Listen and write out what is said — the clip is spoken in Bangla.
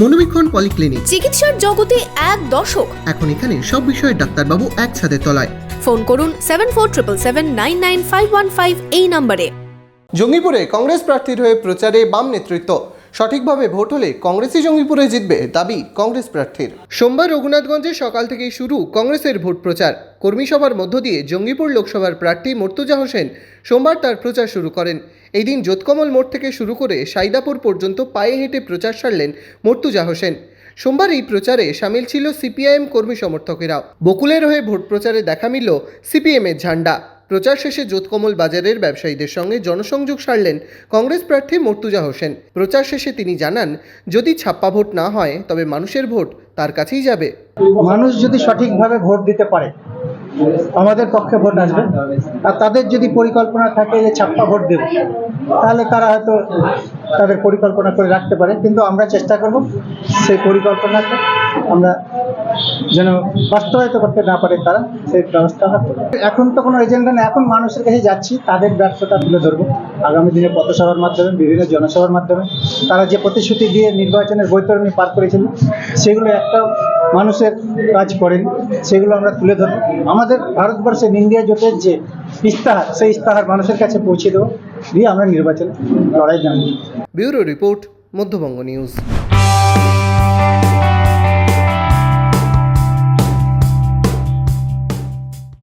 মনোবীক্ষণ পলিক্লিনিক চিকিৎসার জগতে এক দশক এখন এখানে সব বিষয়ে ডাক্তারবাবু এক ছাদের তলায়। ফোন করুন seven four triple seven nine nine five one five এই নম্বরে। জঙ্গিপুরে কংগ্রেস প্রার্থীর হয়ে প্রচারে বাম নেতৃত্ব। সঠিকভাবে ভোট হলে কংগ্রেসই জঙ্গিপুরে জিতবে দাবি কংগ্রেস প্রার্থীর। সোমবার রঘুনাথগঞ্জে সকাল থেকেই শুরু কংগ্রেসের ভোট প্রচার। কর্মী সভার মধ্য দিয়ে জঙ্গিপুর লোকসভার প্রার্থী মর্তুজা হোসেন সোমবার তার প্রচার শুরু করেন। এই দিন যোতকমল মোড় থেকে শুরু করে সাইদাপুর পর্যন্ত পায়ে হেঁটে প্রচার সারলেন মর্তুজা হোসেন। সোমবার এই প্রচারে সামিল ছিল সিপিআইএম কর্মী সমর্থকেরাও। বকুলের হয়ে ভোট প্রচারে দেখা মিলল সিপিএমের ঝান্ডা। প্রচার শেষে যোতকমল বাজারের ব্যবসায়ীদের সঙ্গে জনসংযোগ সারলেন কংগ্রেস প্রার্থী মর্তুজা হোসেন। প্রচার শেষে তিনি জানান, যদি ছাপ্পা ভোট না হয়, তবে মানুষের ভোট তার কাছেই যাবে। মানুষ যদি সঠিকভাবে ভোট দিতে পারে আমাদের পক্ষে ভোট আসবে। আর তাদের যদি পরিকল্পনা থাকে যে ছাপ্পা ভোট দেবে, তাহলে তারা হয়তো তাদের পরিকল্পনা করে রাখতে পারে। কিন্তু আমরা চেষ্টা করব সেই পরিকল্পনাকে আমরা যেন বাস্তবায়িত করতে না পারে তারা, সেই ব্যবস্থা এখন তো কোনো এজেন্ডা নেই। এখন মানুষের কাছে যাচ্ছি, তাদের ব্যর্থতা তুলে ধরবো। আগামী দিনে পথসভার মাধ্যমে, বিভিন্ন জনসভার মাধ্যমে, তারা যে প্রতিশ্রুতি দিয়ে নির্বাচনের বৈতরণী পার করেছিল, সেগুলো একটা মানুষের কাজ করেন, সেগুলো আমরা তুলে ধরব। আমাদের ভারতবর্ষের ইন্ডিয়া জোটের যে ইস্তাহার, সেই ইস্তাহার মানুষের কাছে পৌঁছে দেবো। দিয়ে আমরা নির্বাচন লড়াই জানি ব্যুরো রিপোর্ট, মধ্যবঙ্গ নিউজ।